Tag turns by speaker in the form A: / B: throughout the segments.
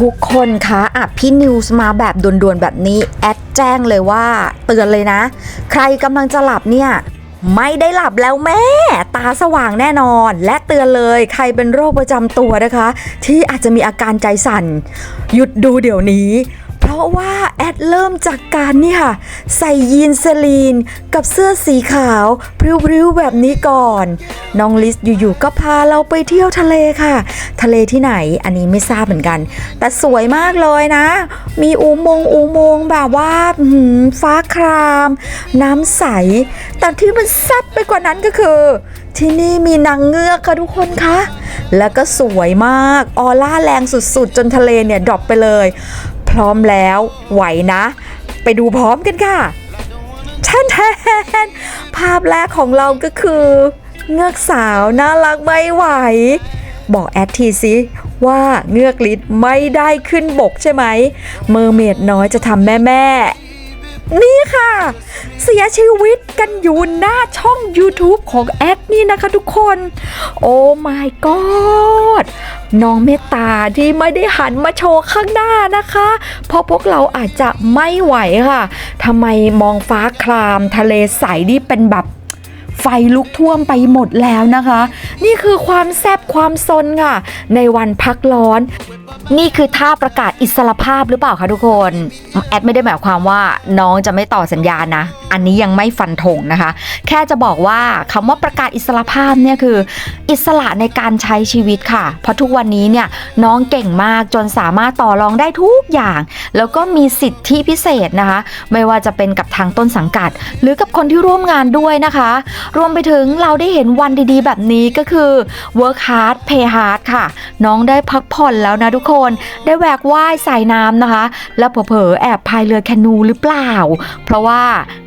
A: ทุกคนคะอะพี่นิวส์มาแบบด่วนๆแบบนี้ แอดแจ้งเลยว่า เตือนเลยนะ ใครกำลังจะหลับเนี่ย ไม่ได้หลับแล้วแม่ ตาสว่างแน่นอน และเตือนเลยใครเป็นโรคประจำตัวนะคะ ที่อาจจะมีอาการใจสั่น หยุดดูเดี๋ยวนี้ ราะว่าแอดเริ่มจากการเนี่ยค่ะ ใส่ยีนเซลีนกับเสื้อสีขาว พริ้วๆแบบนี้ก่อน น้องลิสอยู่ๆก็พาเราไปเที่ยวทะเลค่ะ ทะเลที่ไหนอันนี้ไม่ทราบเหมือนกัน แต่สวยมากเลยนะ มีอุโมงค์อุโมงค์แบบว่าหืฟ้าคราม น้ำใส แต่ที่มันแซ่บไปกว่านั้นก็คือ ที่นี่มีนางเงือกค่ะทุกคนคะแล้วก็สวยมาก ออร่าแรงสุดๆ จนทะเลเนี่ยดรอปไปเลย พร้อมแล้วไหวนะ ไปดูพร้อมกันค่ะท่านแทนภาพแรกของเราก็คือ เงือกสาวน่ารักไม่ไหว บอกแอดทีสิว่าเงือกลิศไม่ได้ขึ้นบกใช่ไหม เมอร์เมดน้อยจะทำแม่แม่ นี่ค่ะ เสียชีวิตกันอยู่หน้าช่อง YouTube ของแอดนี่นะคะทุกคน โอ้ my god น้องเมตตาที่ไม่ได้หันมาโชว์ข้างหน้านะคะ เพราะพวกเราอาจจะไม่ไหวค่ะทำไมมองฟ้าครามทะเลใสนี่เป็นแบบไฟลุกท่วมไปหมดแล้วนะคะ นี่คือความแซบความซนค่ะ ในวันพักร้อน นี่คือท่าประกาศอิสรภาพหรือเปล่าคะทุกคน แอดไม่ได้หมายความว่าน้องจะไม่ต่อสัญญานะ อันนี้ยังไม่ฟันธงนะคะ แค่จะบอกว่าคำว่าประกาศอิสรภาพเนี่ยคือ อิสระในการใช้ชีวิตค่ะ เพราะทุกวันนี้เนี่ยน้องเก่งมากจนสามารถต่อรองได้ทุกอย่าง แล้วก็มีสิทธิพิเศษนะคะ ไม่ว่าจะเป็นกับทางต้นสังกัด หรือกับคนที่ร่วมงานด้วยนะคะ รวมไปถึงเราได้เห็นวันดีๆ แบบนี้ก็คือ work hard play hard ค่ะ น้องได้พักผ่อนแล้วนะทุกคนได้แหวกว่ายสายน้ำนะคะ แล้วเผลอแอบพายเรือแคนูหรือเปล่า เพราะว่า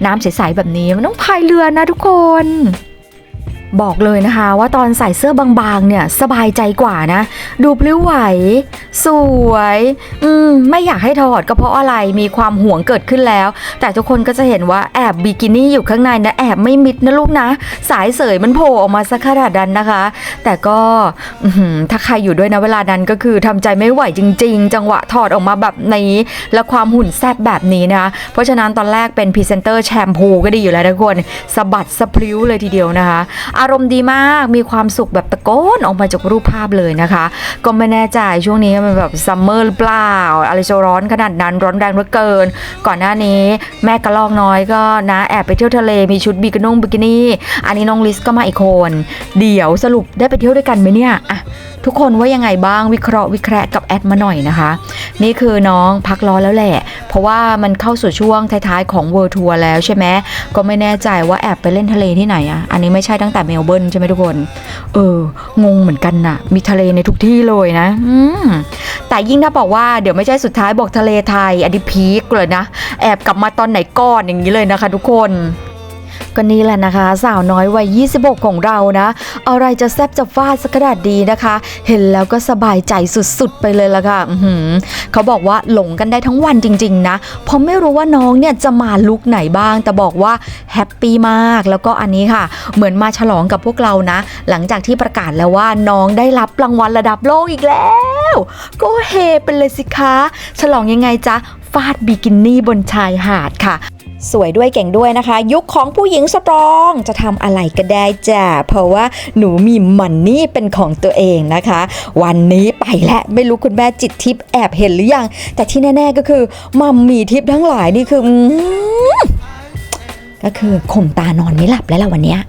A: น้ำใสๆแบบนี้มันต้องพายเรือนะทุกคน บอกเลยนะคะว่าตอนใส่เสื้อบางๆเนี่ยสบายใจกว่านะ ดูพลิ้วไหว สวย อืม ไม่อยากให้ถอดก็เพราะอะไรมีความห่วงเกิดขึ้นแล้ว แต่ทุกคนก็จะเห็นว่าแอบบิกินี่อยู่ข้างในนะแอบไม่มิดนะลูกนะ สายเสยมันโผล่ออกมาสักขนาดนั้นนะคะ แต่ก็ถ้าใครอยู่ด้วยนะเวลานั้นก็คือทำใจไม่ไหวจริง ๆ จังหวะถอดออกมาแบบนี้ และความหุ่นแซบแบบนี้นะคะเพราะฉะนั้นตอนแรกเป็นพรีเซนเตอร์แชมพูก็ดีอยู่แล้วทุกคนสะบัดสะพริ้วเลยทีเดียวนะคะอารมณ์ดีมาก มีความสุขแบบตะโกนออกมาจากรูปภาพเลยนะคะ ก็ไม่แน่ใจช่วงนี้มันแบบซัมเมอร์หรือเปล่า อะไรจะร้อนขนาดนั้นร้อนแรงเหลือเกิน ก่อนหน้านี้แม่กระลอกน้อยก็นะแอบไปเที่ยวทะเลมีชุดบิกินงบิกินี่ อันนี้น้องลิสก็มาอีกคน เดี๋ยวสรุปได้ไปเที่ยวด้วยกันไหมเนี่ยอะทุกคนว่ายังไงบ้างวิเคราะห์วิเคราะห์กับแอดมาหน่อยนะคะ นี่คือน้องพักร้อนแล้วแหละ เพราะว่ามันเข้าสู่ช่วงท้ายๆของเวิร์ทัวร์แล้วใช่ไหมก็ไม่แน่ใจว่าแอบไปเล่นทะเลที่ไหนอะอันนี้ไม่ใช่ตั้งแต่เมลเบิร์นใช่ไหมทุกคน เออ งงเหมือนกันน่ะ มีทะเลในทุกที่เลยนะ อืมแต่ยิ่งถ้าบอกว่าเดี๋ยวไม่ใช่สุดท้ายบอกทะเลไทยอันนี้พีคเลยนะ แอบกลับมาตอนไหนก่อนอย่างนี้เลยนะคะทุกคน ก็นี่แหละนะคะ สาวน้อยวัย 26 ของเรานะ อะไรจะแซบจะฟาดสักขนาดดีนะคะ เห็นแล้วก็สบายใจสุดๆ ไปเลยละค่ะเขาบอกว่าหลงกันได้ทั้งวันจริง ๆ นะเพราะไม่รู้ว่าน้องเนี่ยจะมาลุกไหนบ้าง แต่บอกว่าแฮปปี้มากแล้วก็อันนี้ค่ะ เหมือนมาฉลองกับพวกเรานะ หลังจากที่ประกาศแล้วว่าน้องได้รับรางวัลระดับโลกอีกแล้วก็เฮไปเลยสิคะ ฉลองยังไงจ๊ะฟาดบิกินี่บนชายหาดค่ะ สวยด้วยเก่งด้วยนะคะ ยุคของผู้หญิงสตรองจะทำอะไรก็ได้จ้ะเพราะว่าหนูมีมันนี่เป็นของตัวเองนะคะ วันนี้ไปแล้วไม่รู้คุณแม่จิตทิพย์แอบเห็นหรือยัง แต่ที่แน่ ๆก็คือมัมมีทิพย์ทั้งหลายนี่คือก็คือข่มตานอนไม่หลับแล้วล่ะวันเนี้ย